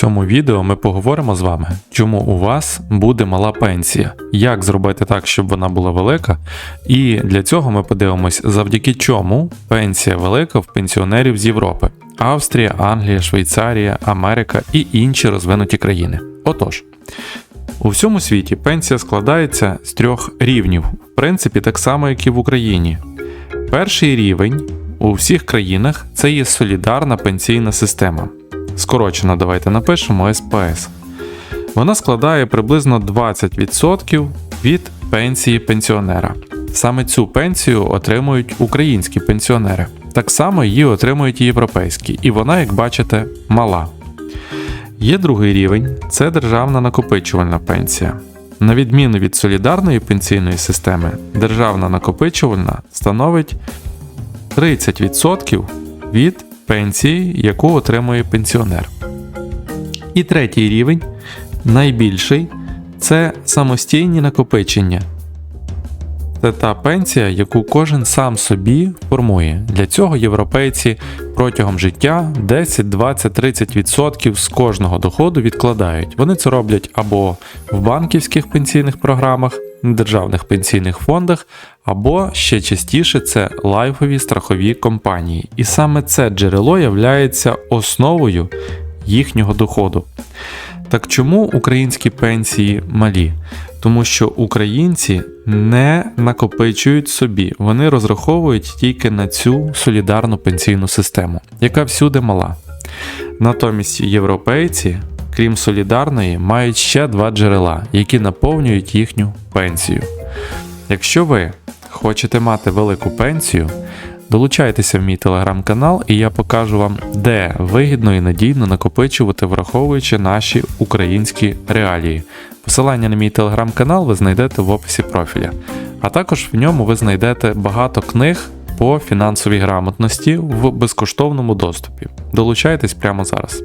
цьому відео ми поговоримо з вами, чому у вас буде мала пенсія, як зробити так, щоб вона була велика. І для цього ми подивимось, завдяки чому пенсія велика в пенсіонерів з Європи: Австрія, Англія, Швейцарія, Америка і інші розвинуті країни. Отож. У всьому світі пенсія складається з трьох рівнів, в принципі, так само, як і в Україні. Перший рівень у всіх країнах це є солідарна пенсійна система. Скорочено давайте напишемо СПС. Вона складає приблизно 20% від пенсії пенсіонера. Саме цю пенсію отримують українські пенсіонери. Так само її отримують і європейські, і вона, як бачите, мала. Є другий рівень це державна накопичувальна пенсія. На відміну від солідарної пенсійної системи, державна накопичувальна становить 30% від пенсії, яку отримує пенсіонер. І третій рівень, найбільший, це самостійні накопичення. Це та пенсія, яку кожен сам собі формує. Для цього європейці протягом життя 10, 20, 30% з кожного доходу відкладають. Вони це роблять або в банківських пенсійних програмах, державних пенсійних фондах, або ще частіше це лайфові страхові компанії. І саме це джерело являється основою їхнього доходу. Так чому українські пенсії малі? Тому що українці не накопичують собі, вони розраховують тільки на цю солідарну пенсійну систему, яка всюди мала. Натомість європейці, крім солідарної, мають ще два джерела, які наповнюють їхню пенсію. Якщо ви хочете мати велику пенсію, долучайтеся в мій телеграм-канал, і я покажу вам, де вигідно і надійно накопичувати, враховуючи наші українські реалії. Посилання на мій телеграм-канал ви знайдете в описі профіля. А також в ньому ви знайдете багато книг по фінансовій грамотності в безкоштовному доступі. Долучайтесь прямо зараз.